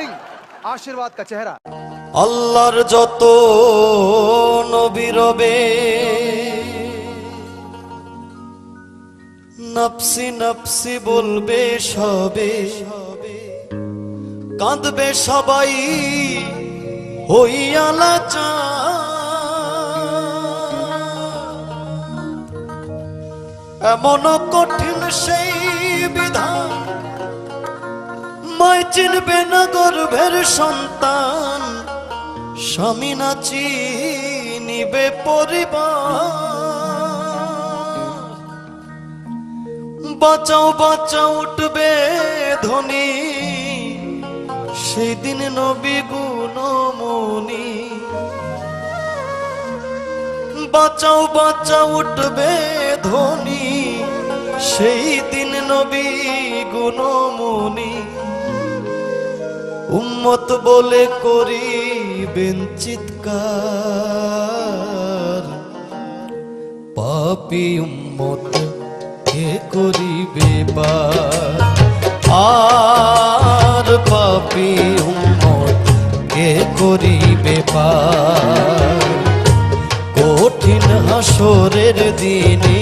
সিং, আশীর্বাদ কা চেহারা। আল্লাহর যত নবী রবে নপসি নপসি বলবে সবে, কাঁদবে সবাই হইয়ালা চা এমন কঠিন সেই বিধান মায় চিনবে না গর্ভের সন্তান। স্বামী না চিনিবে পরিবার। বাঁচাও বাঁচাও, উঠবে ধনী। সেদিন নবী গুণমণি। বাঁচাও বাঁচাও, উঠবে ধনী। সেই দিন নবী গুণমণি। উম্মত বলে করিবেন চিৎকার। পাপি উম্মত কে করিবে আর পাপি উম্মত কে করিবে পার কঠিন হাসরের দিনে,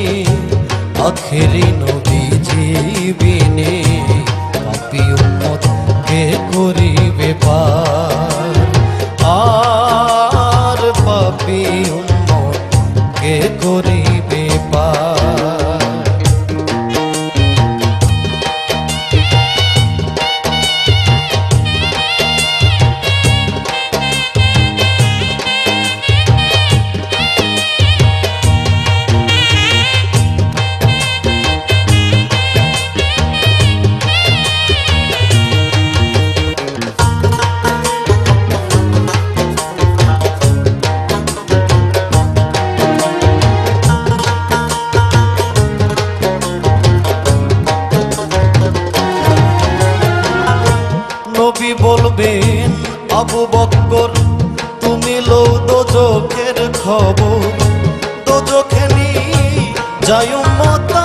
আখেরি নবী জীবিনে, পাপি বলবেন আবু বক্কর তুমি লো দোজখের খবর। দোজখে নি যাই মতা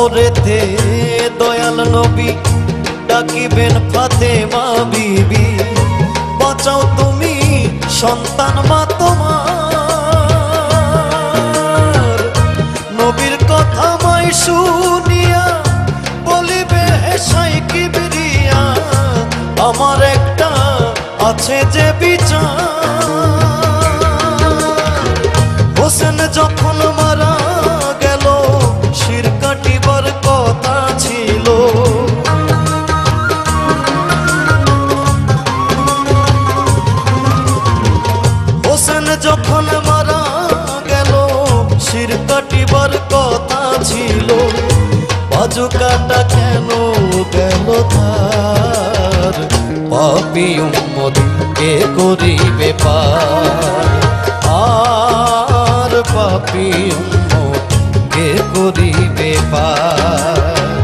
তারপরে তে দয়াল নবী, ডাকিবেন ফাতেমা বিবি। বাঁচাও তুমি সন্তান মা তোমার। নবীর কথা মাই শুনিয়া বলিবে হেসাই কিবরিয়া, আমার একটা আছে যে বিচার। যখন মারা গেল, শির কাটিবার কথা ছিল। বাজু কাটা কেন গেল তার? পাপি উম্মত, কে করিবে পার? আর পাপি উম্মত, কে করিবে পার?